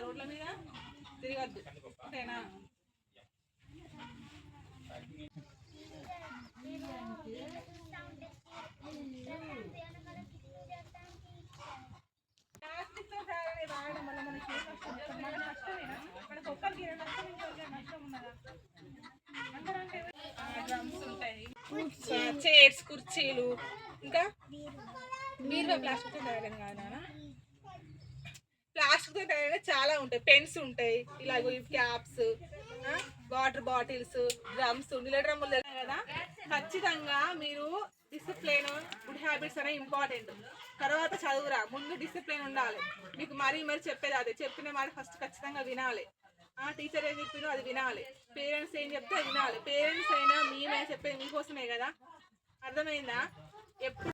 రోడ్ల మీద తిరగద్దు అంతేనా ప్లాస్టిక్తో వల్ల నష్టమేనా? మనకు ఒక్కరికి నష్టం ఉన్నదా? డ్రమ్స్ ఉంటాయి. చైర్స్ కుర్చీలు. ఇంకా? మీరు ప్లాస్టిక్తో తయారు కాదా నాన్న ప్లాస్టిక్తో తయారైన చాలా ఉంటాయి. పెన్స్ ఉంటాయి. ఇలా క్యాప్స్ వాటర్ బాటిల్స్ డ్రమ్స్ నీళ్ళ డ్రమ్ములు కదా? ఖచ్చితంగా మీరు డిసిప్లిన్ గుడ్ హ్యాబిట్స్ అనేవి ఇంపార్టెంట్ తర్వాత చదువురా. ముందు డిసిప్లిన్ ఉండాలి. మీకు మరీ మరీ చెప్పేది అదే. చెప్పిన మాట ఫస్ట్ ఖచ్చితంగా వినాలి. ఆ టీచర్ ఏం చెప్పిందో అది వినాలి. పేరెంట్స్ ఏం చెప్తే వినాలి. పేరెంట్స్ అయినా మేమే చెప్పేది మీకోసమే కదా? అర్థమైందా? ఎప్పుడు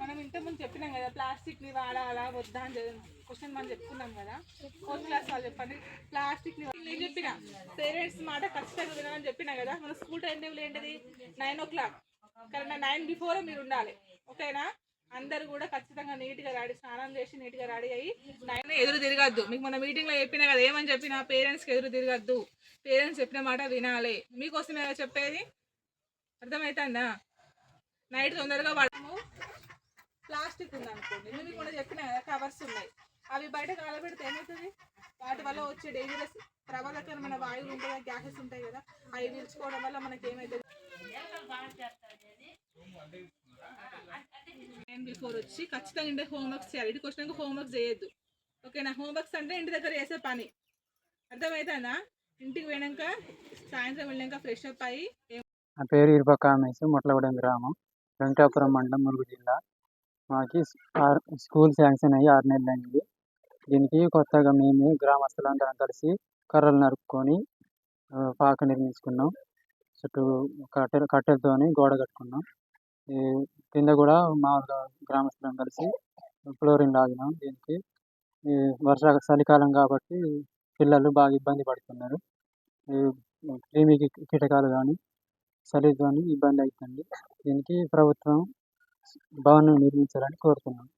మనం ఇంతకుముందు చెప్పినాం కదా ప్లాస్టిక్ని వాడాలా వద్దా అని క్వశ్చన్ మనం చెప్పుకున్నాం కదా. ఫోర్త్ క్లాస్ వాళ్ళు చెప్పండి. ప్లాస్టిక్ని నేను చెప్పిన పేరెంట్స్ మాట ఖచ్చితంగా వినాలని చెప్పినా కదా మన స్కూల్ టైం టేబుల్ ఏంటిది? Nine o'clock correct? Nine before మీరు ఉండాలి. ఓకేనా? అందరు కూడా ఖచ్చితంగా నీట్గా రెడీ స్నానం చేసి నీట్గా రెడీ అయ్యి నైన్ ఎదురు తిరగద్దు. మీకు మన మీటింగ్లో చెప్పినా కదా ఏమని చెప్పినా పేరెంట్స్కి ఎదురు తిరగద్దు. పేరెంట్స్ చెప్పిన మాట వినాలి. మీకోసమే కదా చెప్పేది? అర్థమవుతుందా నైట్ తొందరగా పడము ప్లాస్టిక్ ఉంది అనుకోండి నేను కూడా చెప్పినా కదా కవర్స్ ఉన్నాయి. అవి బయట కాలబెడితే ఏమవుతుంది? వాటి వల్ల వచ్చే డేంజరస్ ప్రమాదకరమైన వాయువులు ఉంటాయి కదా గ్యాసెస్ ఉంటాయి కదా. అవి పీల్చుకోవడం వల్ల మనకి ఏమవుతుంది? నేను బిఫోర్ వచ్చి ఖచ్చితంగా ఇంటి హోంవర్క్స్ చేయాలి. ఇంటికి వచ్చినాక హోంవర్క్స్ చేయొద్దు. ఓకేనా? హోంవర్క్స్ అంటే ఇంటి దగ్గర చేసే పని. అర్థమవుతుందా? ఇంటికి పోయినాక సాయంత్రం వెళ్ళాక ఫ్రెష్ అప్ అయ్యి నా పేరు ఇరుపక్క కామేశ్ మొట్లగూడెం గ్రామం వెంకటాపురం మండలం ములుగు జిల్లా. మాకి స్కూల్ శాంక్షన్ అయ్యి ఆరు నెలలు అయింది. దీనికి కొత్తగా మేము గ్రామస్తులందరం కలిసి కర్రలు నరుక్కొని పాక నిర్మించుకున్నాం. చుట్టూ కట్టెలు కట్టెలతోని గోడ కట్టుకున్నాం. ఈ కింద కూడా మామూలుగా గ్రామస్తులం కలిసి ఫ్లోరింగ్ లాగినాం దీనికి. వర్షా చలికాలం కాబట్టి పిల్లలు బాగా ఇబ్బంది పడుతున్నారు. క్రిమి కీటకాలు కానీ చలితోని ఇబ్బంది అవుతుంది దీనికి ప్రభుత్వం భవనం నిర్మించాలని కోరుతున్నాను.